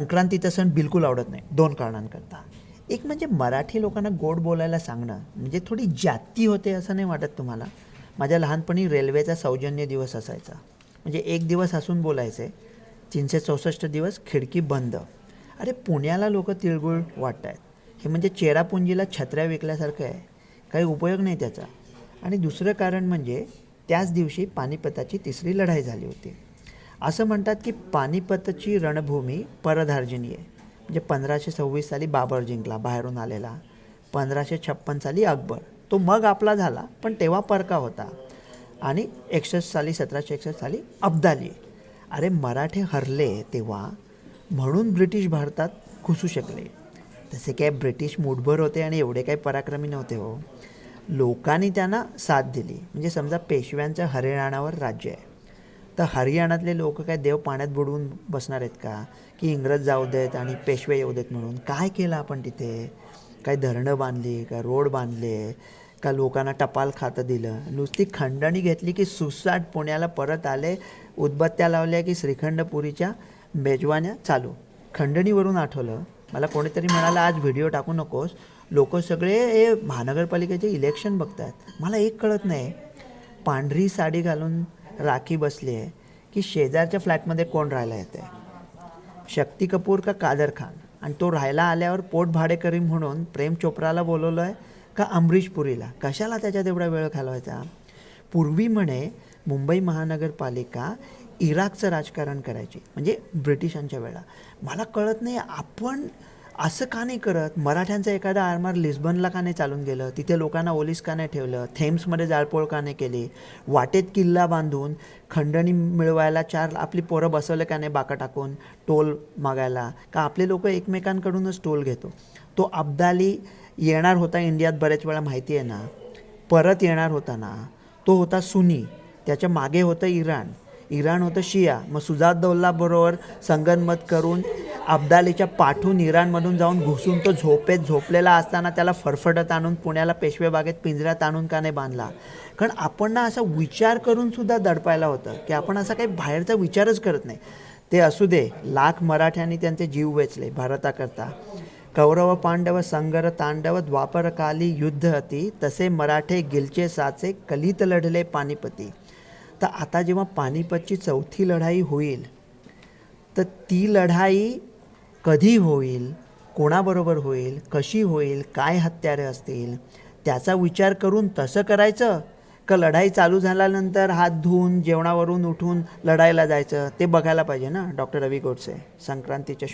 संक्रांतीचा सण बिलकुल आवडत नाही दोन कारणांकरता. एक म्हणजे मराठी लोकांना गोड बोलायला सांगणं म्हणजे थोडी जाती होते असं नाही वाटत तुम्हाला? माझ्या लहानपणी रेल्वेचा सौजन्य दिवस असायचा. म्हणजे एक दिवस हसून बोलायचे तीनशे चौसष्ट दिवस खिडकी बंद. अरे पुण्याला लोक तिळगुळ वाटत आहेत हे म्हणजे चेरापुंजीला छत्र्या विकल्यासारखं आहे. काही उपयोग नाही त्याचा. आणि दुसरं कारण म्हणजे त्याच दिवशी पानिपताची तिसरी लढाई झाली होती. असं म्हणतात की पानिपतची रणभूमी परधार्जिनी आहे. म्हणजे पंधराशे सव्वीस साली बाबर जिंकला बाहेरून आलेला. पंधराशे छप्पन साली अकबर. तो मग आपला झाला पण तेव्हा परका होता. आणि एकसष्ट साली सतराशे एकसष्ट साली अब्दाली. अरे मराठे हरले तेव्हा म्हणून ब्रिटिश भारतात घुसू शकले. तसे काय ब्रिटिश मूठभर होते आणि एवढे काही पराक्रमी नव्हते हो. लोकांनी त्यांना साथ दिली. म्हणजे समजा पेशव्यांचं हरियाणावर राज्य आहे. तर हरियाणातले लोक काय देव पाण्यात बुडवून बसणार आहेत का? की इंग्रज जाऊ देत आणि पेशवे येऊ देत म्हणून? काय केलं आपण तिथे? काय धरणं बांधली का रोड बांधले का लोकांना टपाल खातं दिलं? नुसती खंडणी घेतली की सुसाट पुण्याला परत आले उदबत्त्या लावल्या की श्रीखंडपुरीच्या मेजवान्या चालू. खंडणीवरून आठवलं. मला कोणीतरी म्हणाला आज व्हिडिओ टाकू नकोस. लोक सगळे हे महानगरपालिकेचे इलेक्शन बघतात मला एक कळत नाही. पांढरी साडी घालून राखी बसली आहे की शेजारच्या फ्लॅटमध्ये कोण राहायला येते शक्ती कपूर का कादर खान? आणि तो राहायला आल्यावर पोट भाडेकरी म्हणून प्रेम चोप्राला बोलवलं आहे का अमरीश पुरीला? कशाला त्याच्यात एवढा वेळ घालवायचा? पूर्वी म्हणे मुंबई महानगरपालिका इराकचं राजकारण करायची म्हणजे ब्रिटिशांच्या वेळा. मला कळत नाही आपण असं का नाही करत? मराठ्यांचा एखादा आरमार लिस्बनला का नाही चालून गेलं? तिथे लोकांना ओलीस का नाही ठेवलं? थेम्समध्ये जाळपोळ का नाही केली? वाटेत किल्ला बांधून खंडणी मिळवायला चार आपली पोरं बसवले का नाही बाका टाकून टोल मागायला? का आपले लोक एकमेकांकडूनच टोल घेतो? तो अब्दाली येणार होता इंडियात बरेच वेळा माहिती आहे ना? परत येणार होता ना? तो होता सुनी. त्याच्यामागे होतं इराण. इराण होतं शिया. मग सुजात बरोबर संगनमत करून अब्दालीच्या पाठून इराणमधून जाऊन घुसून तो झोपेत झोपलेला असताना त्याला फरफटत आणून पुण्याला पेशवे बागेत पिंजऱ्यात आणून का नाही बांधला. कारण आपण ना असा विचार करून सुद्धा दडपायला होतं की आपण असा काही बाहेरचा विचारच करत नाही. ते असू दे लाख मराठ्यांनी त्यांचे जीव वेचले भारताकरता. कौरव पांडव संगर तांडव द्वापरकाली युद्ध अति तसे मराठे गिलचे साचे कलित लढले पानिपती. तर आता जेव्हा पानिपतची चौथी लढाई होईल तर ती लढाई कधी होईल कोणाबरोबर होईल कशी होईल काय हत्यारे असतील त्याचा विचार करून तसं करायचं का लढाई चालू झाल्यानंतर हात धुवून जेवणावरून उठून लढायला जायचं? ते बघायला पाहिजे ना डॉक्टर रवी गोडसे संक्रांतीच्या